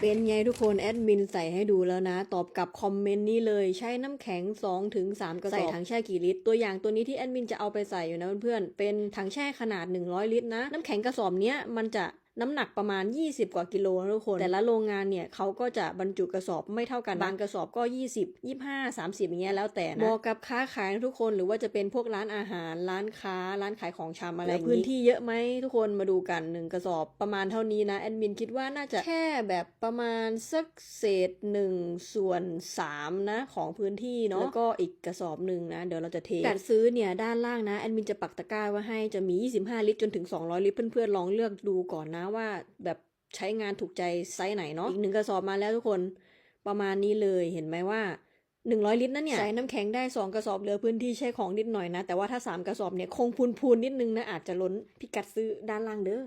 เป็นไงทุกคนแอดมินใส่ให้ดูแล้วนะ ตอบกับคอมเมนต์นี้เลยใช้น้ำแข็ง2ถึง3กระสอบใส่ถังแช่กี่ลิตร ตัวอย่างตัวนี้ที่แอดมินจะเอาไปใส่อยู่นะเพื่อนๆเป็นถังแช่ขนาด 100 ลิตรนะ น้ำแข็งกระสอบเนี้ยมันจะ น้ำหนักประมาณ 20 กว่ากิโลนะทุกคน แต่ละโรงงานเนี่ยเขาก็จะบรรจุกระสอบไม่เท่ากัน บางกระสอบก็ 20 25 30 อย่างเงี้ยแล้วแต่นะเหมาะกับค้าขายนะทุกคนหรือว่าจะเป็นพวกร้านอาหาร ร้านค้า ร้านขายของชำอะไรอย่างงี้พื้นที่เยอะไหมทุกคนมาดูกันหนึ่งกระสอบประมาณเท่านี้นะแอดมินคิดว่าน่าจะแค่แบบประมาณสักเศษ1ส่วน3นะของพื้นที่เนาะแล้วก็อีกกระสอบหนึ่งนะเดี๋ยวเราจะเทการซื้อเนี่ยด้านล่างนะแอดมินจะปักตะกร้าไว้ให้จะมี 25 ลิตรจนถึง 200 ลิตรเพื่อนๆลองเลือกดูก่อนนะว่าแบบใช้งานถูกใจไซส์ไหนเนาะอีกหนึ่งกระสอบมาแล้วทุกคนประมาณนี้เลยเห็นไหมว่า 100 ลิตรนั่นเนี่ยใส่น้ำแข็งได้ 2 กระสอบเหลือพื้นที่ใช้ของนิดหน่อยนะ แต่ว่าถ้า 3 กระสอบเนี่ยคงพูนๆนิดนึงนะอาจจะล้นพิกัดซื้อด้านล่างเด้อ